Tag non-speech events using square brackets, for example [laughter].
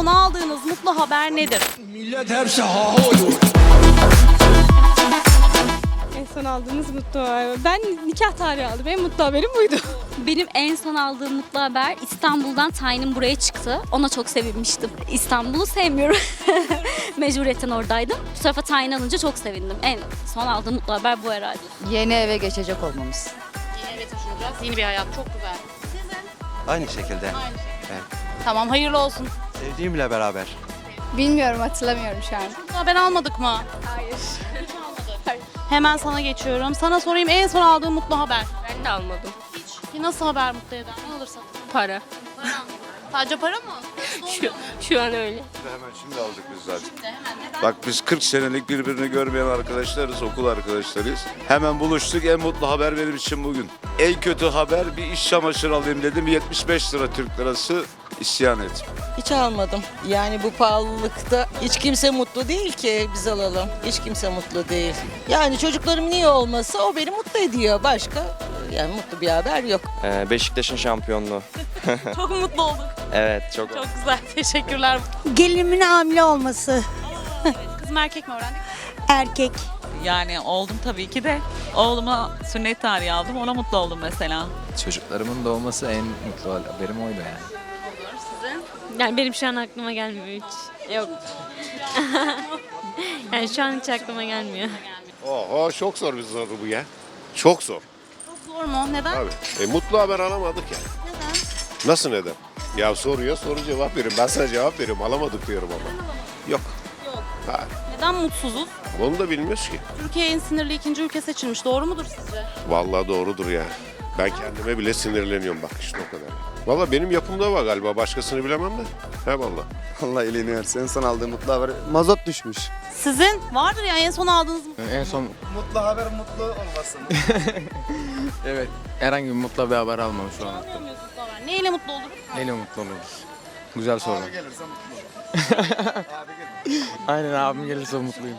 son aldığınız mutlu haber nedir? Millet hepsi ha. En son aldığınız mutlu haber. Ben nikah tarihi aldım. En mutlu haberim buydu. Benim en son aldığım mutlu haber İstanbul'dan tayinim buraya çıktı. Ona çok sevinmiştim. İstanbul'u sevmiyorum. [laughs] Mecburiyetten oradaydım. Bu tarafa tayin alınca çok sevindim. En son aldığım mutlu haber bu herhalde. Yeni eve geçecek olmamız. Yeni eve taşınacağız. Yeni bir hayat. Çok güzel. Aynı şekilde. Tamam hayırlı olsun. Sevdiğimle beraber. Bilmiyorum hatırlamıyorum şu an. Haber almadık mı? Hayır. Hemen sana geçiyorum. Sana sorayım en son aldığın mutlu haber. Ben de almadım. Hiç. Nasıl haber mutlu eder? Ne alırsan. Para. Sadece para mı? [laughs] Şu, şu an öyle. Hemen şimdi aldık biz zaten. Bak biz 40 senelik birbirini görmeyen arkadaşlarız, okul arkadaşlarıyız. Hemen buluştuk. En mutlu haber benim için bugün. En kötü haber bir iş çamaşırı alayım dedim. 75 lira Türk lirası isyan et. Hiç almadım. Yani bu pahalılıkta hiç kimse mutlu değil ki biz alalım. Hiç kimse mutlu değil. Yani çocuklarım niye olmasa o beni mutlu ediyor. Başka yani mutlu bir haber yok. Ee, Beşiktaş'ın şampiyonluğu. [laughs] Çok mutlu olduk. Evet çok. Çok güzel. Teşekkürler. Gelinimin hamile olması. [laughs] Kız mı erkek mi öğrendik? Erkek. Yani oldum tabii ki de. Oğluma sünnet tarihi aldım. Ona mutlu oldum mesela. Çocuklarımın doğması en mutlu haberim oydu yani. Yani benim şu an aklıma gelmiyor hiç. Yok. [laughs] yani şu an hiç aklıma gelmiyor. Oho çok zor bir soru bu ya. Çok zor. Çok zor mu? Neden? Abi. E, mutlu haber alamadık ya. Neden? Nasıl neden? Ya soruyor soru cevap verin. Ben sana cevap veriyorum. Alamadık diyorum ama. Yok. Yok. Ha. Neden mutsuzuz? Onu da bilmiyoruz ki. Türkiye en sinirli ikinci ülke seçilmiş. Doğru mudur sizce? Vallahi doğrudur ya. Ben kendime bile sinirleniyorum bak işte o kadar. Vallahi benim yapımda var galiba. Başkasını bilemem de. He vallahi. Allah iyiliğini versin. En son aldığım mutlu haber. Mazot düşmüş. Sizin vardır ya en son aldığınız mutlu En son Mutlu haber mutlu olmasın. [laughs] evet herhangi bir mutlu bir haber almam şu an. alamıyorsunuz haber. Neyle mutlu oluruz? Neyle mutlu oluruz? Güzel soru. gelirse [laughs] mutlu. Aynen abim gelirse mutluyum.